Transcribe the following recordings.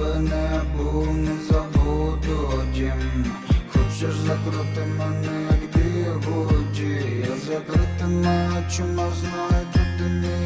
тебе був, не забуду дім Хочеш закрути мене, як бігуді? Я закритими очима знайду, де мій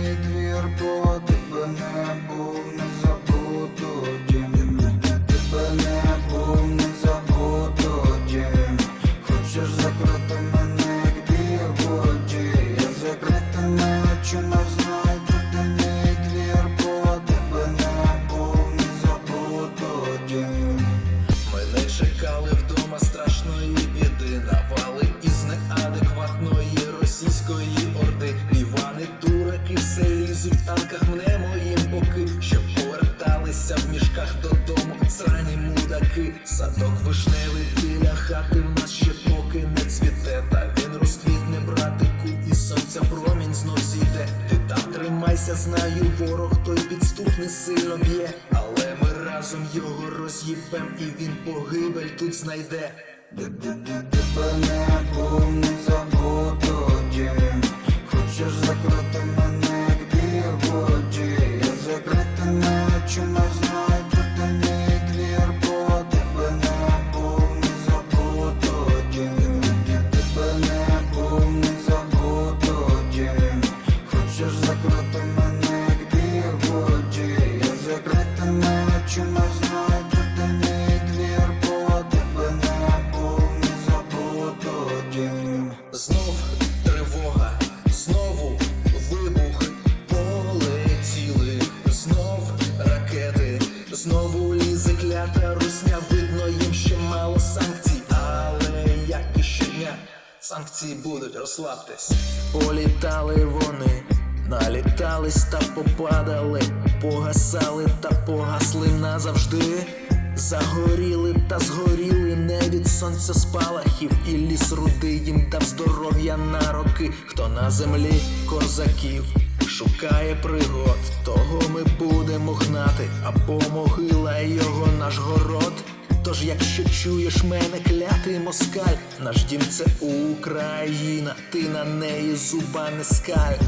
Садок вишневий біля хати в нас ще поки не цвіте. Та він розквітне, братику, і сонця промінь знов зійде. Ти там тримайся, знаю, ворог той підступний сильно б'є. Але ми разом його роз'їбем і він погибель тут знайде. Тебе не був, не забуду Знов тривога, знову вибух, полетіли, знов ракети, знову лізе клята русня, видно їм ще мало санкцій, але як і щодня, санкції будуть, розслабтесь. Політали вони, налітались та попадали, погасали та погасли назавжди. Загоріли та згоріли не від сонця спалахів, і ліс руди їм дав здоров'я на роки. Хто на землі козаків шукає пригод, того ми будемо гнати, або могила його наш город. Тож, якщо чуєш мене, клятий москаль, наш дім це Україна, ти на неї зуба не скаль.